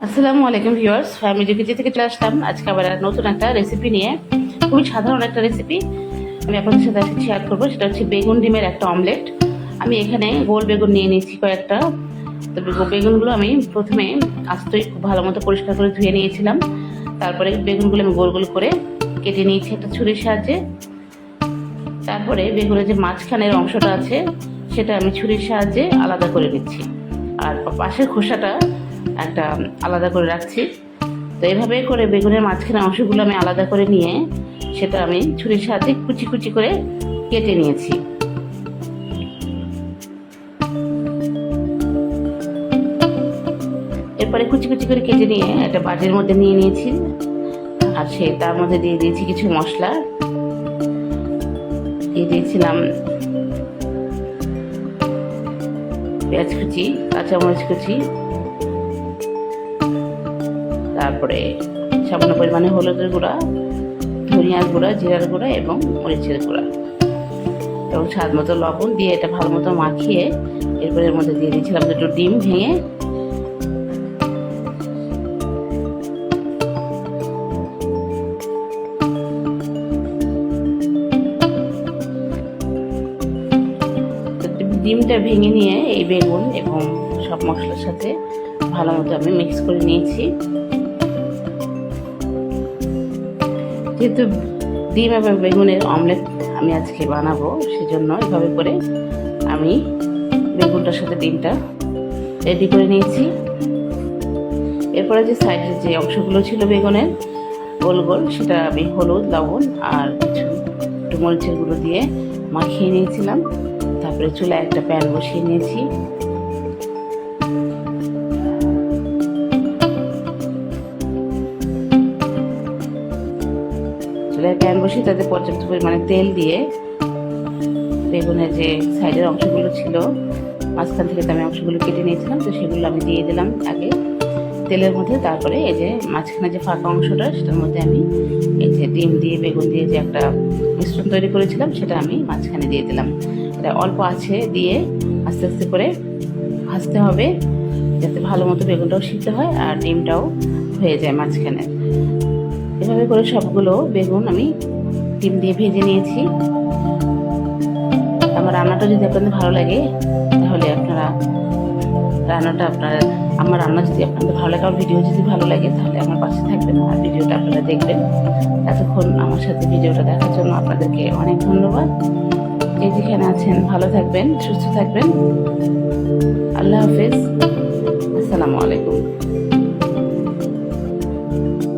আসসালামু আলাইকুম viewers family kitchen থেকে চলে আসলাম। আজকে আবার নতুন একটা রেসিপি নিয়ে, খুবই সাধারণ একটা রেসিপি আমি আপনাদের সাথে আজকে শেয়ার করব, সেটা হচ্ছে বেগুন ডিমের একটা অমলেট আমি এখানে গোল বেগুন নিয়ে নিয়েছি কয়েকটা। তো বেগু- বেগুনগুলো আমি প্রথমে আস্তই খুব ভালো মতো পরিষ্কার করে ধুয়ে নিয়েছিলাম। তারপরে বেগুনগুলো আমি গোল গোল করে কেটে নিয়েছি একটা ছুরির সাহায্যে। তারপরে বেগুনের যে মাঝখানের অংশটা আছে, সেটা আমি ছুরির সাহায্যে আলাদা করে নিচ্ছি। আর পাশের খোসাটা একটা আলাদা করে রাখছি। তো এভাবে করে বেগুনের মাঝখানে অংশগুলো আমি আলাদা করে নিয়ে সেটা আমি ছুরির সাহায্যে কুচি কুচি করে কেটে নিয়েছি। এরপরে কুচি কুচি করে কেটে নিয়ে একটা বাটির মধ্যে নিয়ে নিয়েছি। আর সে তার মধ্যে দিয়ে দিয়েছি কিছু মশলা। দিয়ে দিয়েছিলাম পেঁয়াজ কুচি, কাঁচামরিচ কুচি তারপরে সামান্য পরিমাণে হলুদের গুঁড়া, ধনিয়ার গুঁড়া, জিরার গুঁড়া এবং মরিচের গুঁড়া। এবং স্বাদ মতো লবণ দিয়ে এটা ভালো মতো মাখিয়ে এরপরে এর মধ্যে দিয়ে দিয়েছিলাম দুটো ডিম ভেঙে। ডিমটা ভেঙে নিয়ে এই বেগুন এবং সব মশলার সাথে ভালো মতো আমি মিক্স করে নিয়েছি। যেহেতু ডিম এবং বেগুনের অমলেট আমি আজকে বানাবো, সেজন্য এভাবে করে আমি বেগুনটার সাথে ডিমটা রেডি করে নিয়েছি। এরপরে যে সাইডের যে অংশগুলো ছিল বেগুনের, গোল গোল, সেটা আমি হলুদ, লবণ আর কিছু একটু মরিচের গুঁড়ো দিয়ে মাখিয়ে নিয়েছিলাম। তারপরে চুলায় একটা প্যান বসিয়ে নিয়েছি। প্যান বসিয়ে তাতে পর্যাপ্ত পরিমাণে তেল দিয়ে বেগুনের যে সাইডের অংশগুলো ছিল, মাঝখান থেকে তো আমি অংশগুলো কেটে নিয়েছিলাম, তো সেগুলো আমি দিয়ে দিলাম আগে তেলের মধ্যে। তারপরে এই যে মাঝখানে যে ফাঁকা অংশটা, সেটার মধ্যে আমি এই যে ডিম দিয়ে, বেগুন দিয়ে যে একটা মিশ্রণ তৈরি করেছিলাম, সেটা আমি মাঝখানে দিয়ে দিলাম। এটা অল্প আছে দিয়ে আস্তে আস্তে করে ভাজতে হবে, যাতে ভালো মতো বেগুনটাও সিদ্ধ হয় আর ডিমটাও হয়ে যায় মাঝখানে। এভাবে করে সবগুলো বেগুন আমি ডিম দিয়ে ভেজে নিয়েছি। আমার রান্নাটা যদি আপনাদের ভালো লাগে, তাহলে আপনারা রান্নাটা আপনার, আমার রান্না যদি আপনাদের ভালো লাগে, আমার ভিডিও যদি ভালো লাগে, তাহলে আমার পাশে থাকবেন আর ভিডিওটা আপনারা দেখবেন। এতক্ষণ আমার সাথে ভিডিওটা দেখার জন্য আপনাদেরকে অনেক ধন্যবাদ। যে যেখানে আছেন, ভালো থাকবেন, সুস্থ থাকবেন। আল্লাহ হাফেজ। আসসালামু আলাইকুম।